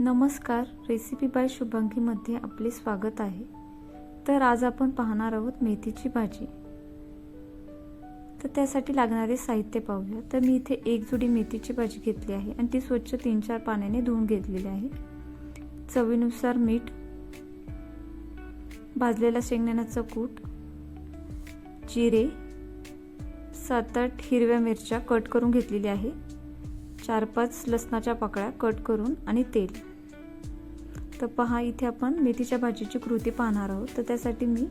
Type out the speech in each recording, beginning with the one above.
नमस्कार. Recipe bye शुभांगीमध्ये आपले स्वागत आहे. तर आज आपण पाहणार आहोत मेथीची भाजी. तर त्यासाठी लागणारे साहित्य पाहूया. तर मी इथे एक जुडी मेथीची भाजी घेतली आहे आणि ती स्वच्छ तीन चार पाण्याने धुवून घेतलेली आहे. चवीनुसार मीठ भाजलेला शेंगदाण्याचा कूट जिरे सात आठ हिरव्या मिरच्या कट करून घेतलेली आहे. चार पाच लसणाच्या पाकळ्या कट करून आणि तेल. तर पहा इथे आपण मेथीच्या भाजीची कृती पाहणार आहोत. तर त्यासाठी मी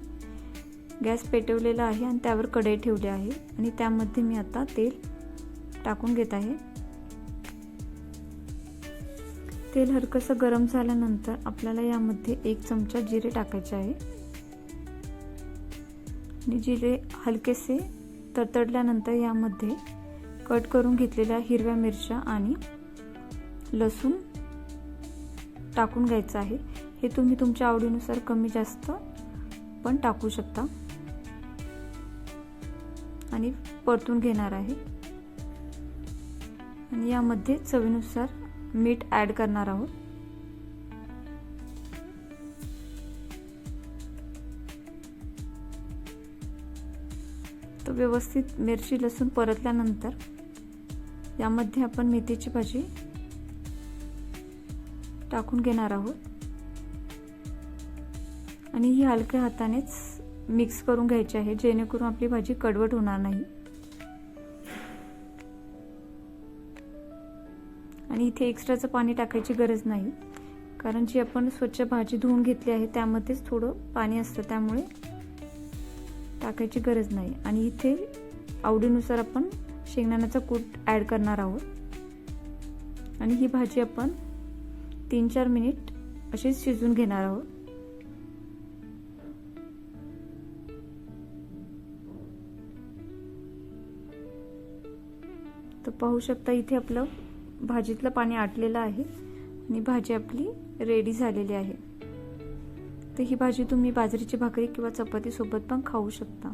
गॅस पेटवलेला आहे आणि त्यावर कढई ठेवली आहे. आणि त्यामध्ये मी आता तेल टाकून घेत आहे. तेल हलकंसं गरम झाल्यानंतर आपल्याला यामध्ये एक चमचा जिरे टाकायचे आहे. आणि जिरे हलकेसे तडतडल्यानंतर यामध्ये कट करून घेतलेल्या हिरव्या मिरच्या आणि लसूण टाकून घ्यायचं आहे. हे तुम्ही तुमच्या आवडीनुसार कमी जास्त पण टाकू शकता. आणि परतून घेणार आहे. आणि यामध्ये चवीनुसार मीठ ॲड करणार आहोत. तर व्यवस्थित मिरची लसूण परतल्यानंतर यामध्ये आपण मेथीची भाजी टाकून घेणार आहोत. आणि ही हलक्या हातानेच मिक्स करून घ्यायची आहे जेणेकरून आपली भाजी कडवट होणार नाही. आणि इथे एक्स्ट्राचं पाणी टाकायची गरज नाही कारण जी आपण स्वच्छ भाजी धुवून घेतली आहे त्यामध्येच थोडं पाणी असतं त्यामुळे टाकायची गरज नाही. आणि इथे आवडीनुसार आपण शेंगदाण्याचा कूट ॲड करणार आहोत. आणि ही भाजी आपण तीन चार मिनिट अशीच शिजून घेणार आहोत. तर पाहू शकता इथे आपलं भाजीतलं पाणी आटलेलं आहे आणि भाजी आपली रेडी झालेली आहे. तर ही भाजी तुम्ही बाजरीची भाकरी किंवा चपातीसोबत पण खाऊ शकता.